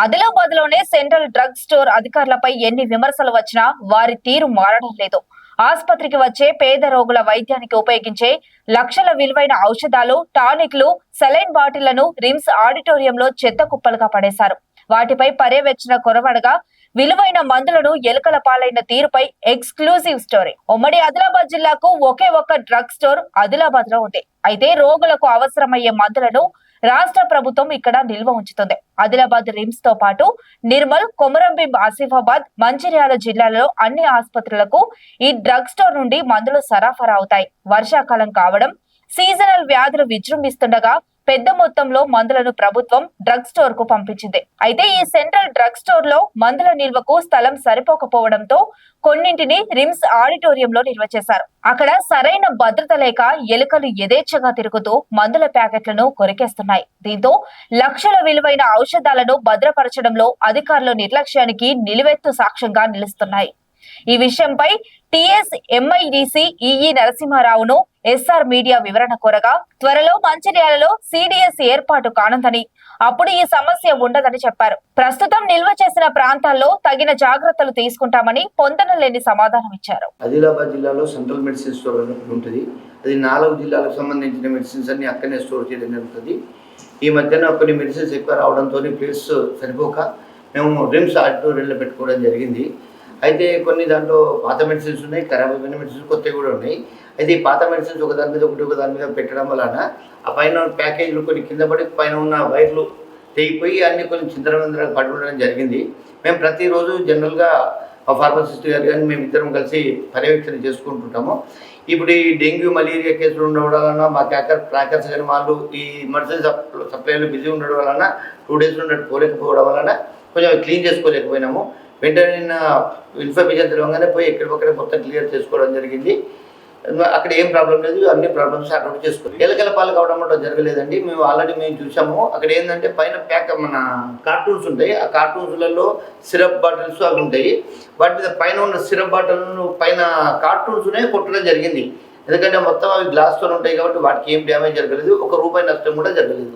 ఆదిలాబాద్లోనే central drug store అధికారులపై ఎన్ని విమర్శలు వచ్చినా వారి తీరు మారడం లేదు. ఆసుపత్రికి వచ్చే పేద రోగుల వైద్యానికి ఉపయోగించే లక్షల విలువైన ఔషధాలు టానిక్లు సెలైన్ బాటిళ్ళను రిమ్స్ ఆడిటోరియంలో చెత్త కుప్పలుగా పడేశారు. వాటిపై పర్యవేక్షణ కొరవడగా విలువైన మందులను ఎలుకల పాలైన తీరుపై ఎక్స్క్లూజివ్ స్టోరీ. ఉమ్మడి ఆదిలాబాద్ జిల్లాకు ఒకే ఒక్క డ్రగ్ స్టోర్ ఆదిలాబాద్లో ఉంది. అయితే రోగులకు అవసరమయ్యే మందులను రాష్ట్ర ప్రభుత్వం ఇక్కడ నిల్వ ఉంచుతుంది. ఆదిలాబాద్ రిమ్స్తో పాటు నిర్మల్ కొమరంభీం ఆసిఫాబాద్ మంచిర్యాల జిల్లాలలో అన్ని ఆసుపత్రులకు ఈ డ్రగ్ స్టోర్ నుండి మందులు సరఫరా అవుతాయి. వర్షాకాలం కావడం సీజనల్ వ్యాధులు విజృంభిస్తుండగా పెద్ద మొత్తంలో మందులను ప్రభుత్వం డ్రగ్ స్టోర్కు పంపించింది. అయితే ఈ సెంట్రల్ డ్రగ్ స్టోర్లో మందుల నిల్వకు స్థలం సరిపోకపోవడంతో కొన్నింటిని రిమ్స్ ఆడిటోరియంలో నిల్వ చేశారు. అక్కడ సరైన భద్రత లేక ఎలుకలు యథేచ్ఛగా తిరుగుతూ మందుల ప్యాకెట్లను కొరికేస్తున్నాయి. దీంతో లక్షల విలువైన ఔషధాలను భద్రపరచడంలో అధికారుల నిర్లక్ష్యానికి నిలువెత్తు సాక్ష్యంగా నిలుస్తున్నాయి. ఈ విషయంపై టిఎస్ ఎంఐడిసి ఈఈ నరసింహారావును ఎస్ఆర్ మీడియా వివరణ కోరగా త్వరలో మంచిర్యాలలో సిడిఎస్ ఏర్పాటు కానుందని అప్పుడు ఈ సమస్య ఉండదని చెప్పారు. ప్రస్తుతం నిల్వ చేసిన ప్రాంతాల్లో తగిన జాగ్రత్తలు తీసుకుంటామని పొందనలేని సమాధానం ఇచ్చారు. ఆదిలాబాద్ జిల్లాలో సెంట్రల్ మెడిసిన్ స్టోర్ ఉంటుంది. అది నాలుగు జిల్లాలకు సంబంధించిన మెడిసిన్స్ అన్ని అక్కడనే స్టోర్ చేయడం జరుగుతుంది. ఈ మధ్యన కొన్ని మెడిసిన్స్ ఎక్కువ రావడంతో ప్లేస్ సరిపోక మేము రిమ్స్ ఆడిటోరియంలో పెట్టుకోవడం జరిగింది. అయితే కొన్ని దాంట్లో పాత మెడిసిన్స్ ఉన్నాయి ఖరాబ్ అయిపోయిన మెడిసిన్స్ కొత్తవి కూడా ఉన్నాయి. అయితే ఈ పాత మెడిసిన్స్ ఒక దాని మీద ఒకటి ఒక దాని మీద పెట్టడం వలన ఆ పైన ప్యాకేజీలు కొన్ని కింద పడి పైన ఉన్న వైర్లు తెగిపోయి అన్ని కొంచెం చిందరవందర పడి ఉండడం జరిగింది. మేము ప్రతిరోజు జనరల్గా మా ఫార్మసిస్ట్ గారు కానీ మేము ఇద్దరం కలిసి పర్యవేక్షణ చేసుకుంటుంటాము. ఇప్పుడు ఈ డెంగ్యూ మలేరియా కేసులు ఉండడం వలన మా క్యాకర్ క్రాకర్స్ కానీ వాళ్ళు ఈ మెడిసిన్ సప్లైలో బిజీ ఉండడం వలన టూ డేస్ ఉన్నట్టు పోలేకపోవడం వలన కొంచెం క్లీన్ చేసుకోలేకపోయినాము. వెంటనే నిన్న ఇన్ఫర్మేషన్ తెలియగానే పోయి ఎక్కడికక్కడ మొత్తం క్లియర్ చేసుకోవడం జరిగింది. అక్కడ ఏం ప్రాబ్లం లేదు అన్ని ప్రాబ్లమ్స్ అటౌట్ చేసుకోవాలి ఎలకల పాలు కావడం కూడా జరగలేదండి. మేము ఆల్రెడీ మేము చూసాము. అక్కడ ఏంటంటే పైన ప్యాక్ మన కార్టూన్స్ ఉంటాయి. ఆ కార్టూన్స్లలో సిరప్ బాటిల్స్ అవి ఉంటాయి. వాటి మీద పైన ఉన్న సిరప్ బాటిల్ పైన కార్టూన్స్నే కొట్టడం జరిగింది. ఎందుకంటే మొత్తం అవి గ్లాస్తో ఉంటాయి కాబట్టి వాటికి ఏం డ్యామేజ్ జరగలేదు. ఒక రూపాయి నష్టం కూడా జరగలేదు.